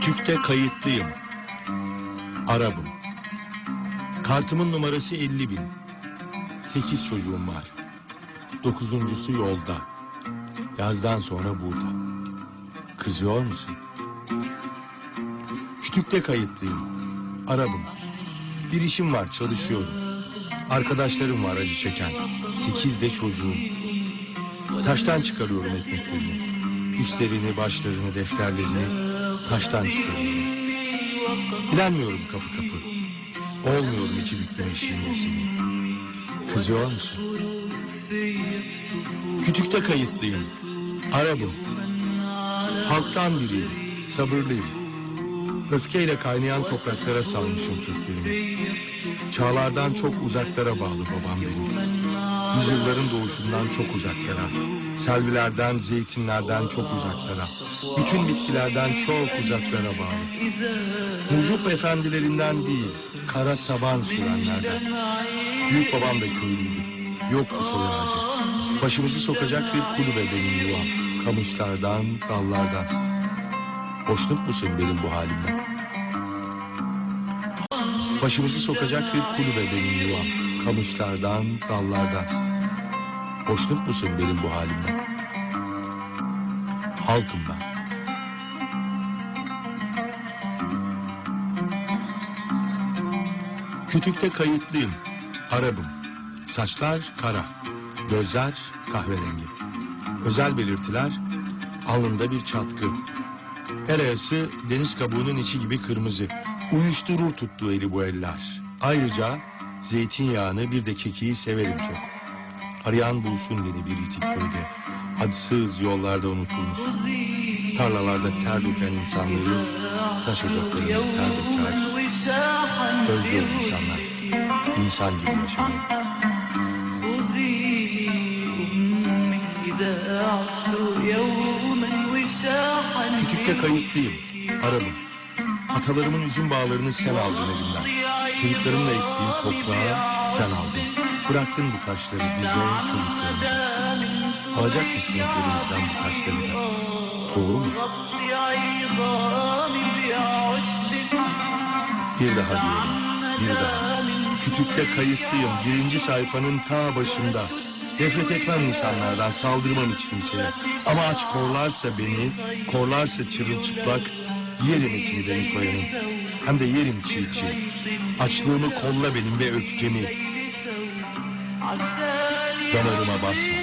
Kütükte kayıtlıyım. Arabım. Kartımın numarası 50 bin. Sekiz çocuğum var. Dokuzuncusu yolda. Yazdan sonra burada. Kızıyor musun? Kütükte kayıtlıyım. Arabım. Bir işim var çalışıyorum. Arkadaşlarım var acı çeken. Sekiz de çocuğum. Taştan çıkarıyorum ekmeklerini. Üstlerini, başlarını, defterlerini taştan çıkarıyorum. Dilenmiyorum kapı kapı. Olmuyorum iki büklüm eşiğinde senin. Kızıyor musun? Kütükte kayıtlıyım. Arabım. Halktan biriyim. Sabırlıyım. Öfkeyle kaynayan topraklara salmışım köklerimi. Çağlardan çok uzaklara bağlı babam benim. Yüzyılların doğuşundan çok uzaklara. Selvilerden, zeytinlerden çok uzaklara. Bütün bitkilerden çok uzaklara bağlı. Mucup efendilerinden değil, kara saban sürenlerden. Büyük babam da köylüydü. Yoktu soy ağacı. Başımızı sokacak bir kulübe benim yuvam. Kamışlardan, dallardan. Hoşnut musun benim bu halimden? Başımızı sokacak bir kulübe benim yuvam. Kamışlardan, dallardan. Hoşnut musun benim bu halimden? Halkım ben. Kütükte kayıtlıyım. Arabım. Saçlar kara. Gözler kahverengi. Özel belirtiler alnında bir çatkı. El ayası deniz kabuğunun içi gibi kırmızı. Uyuşturur tuttuğu eli bu eller. Ayrıca zeytinyağını bir de kekiği severim çok. Arayan bulsun beni bir itik köyde. Adsız yollarda unutulmuş. Tarlalarda ter döken insanları taş ocaklarında ter döker. Özlüyorum insanlar. İnsan gibi yaşamayı. Kütükte kayıtlıyım. Arabım. Atalarımın üzüm bağlarını sen aldın elimden. Çocuklarımla ektiğim toprağı sen aldın. Bıraktın bu taşları bize, çocuklarımıza. Alacak mısınız elimizden bu taşları da? Doğru mu? Bir daha diyorum. Bir daha. Kütükte kayıtlıyım. Birinci sayfanın ta başında. Nefret etmem insanlardan, saldırmam hiç kimseye. Ama aç korlarsa beni, korlarsa çırılçıplak, yerim etini beni soyanın. Hem de yerim çiğ çiğ. Açlığımı kolla benim ve öfkemi. Damarıma basma.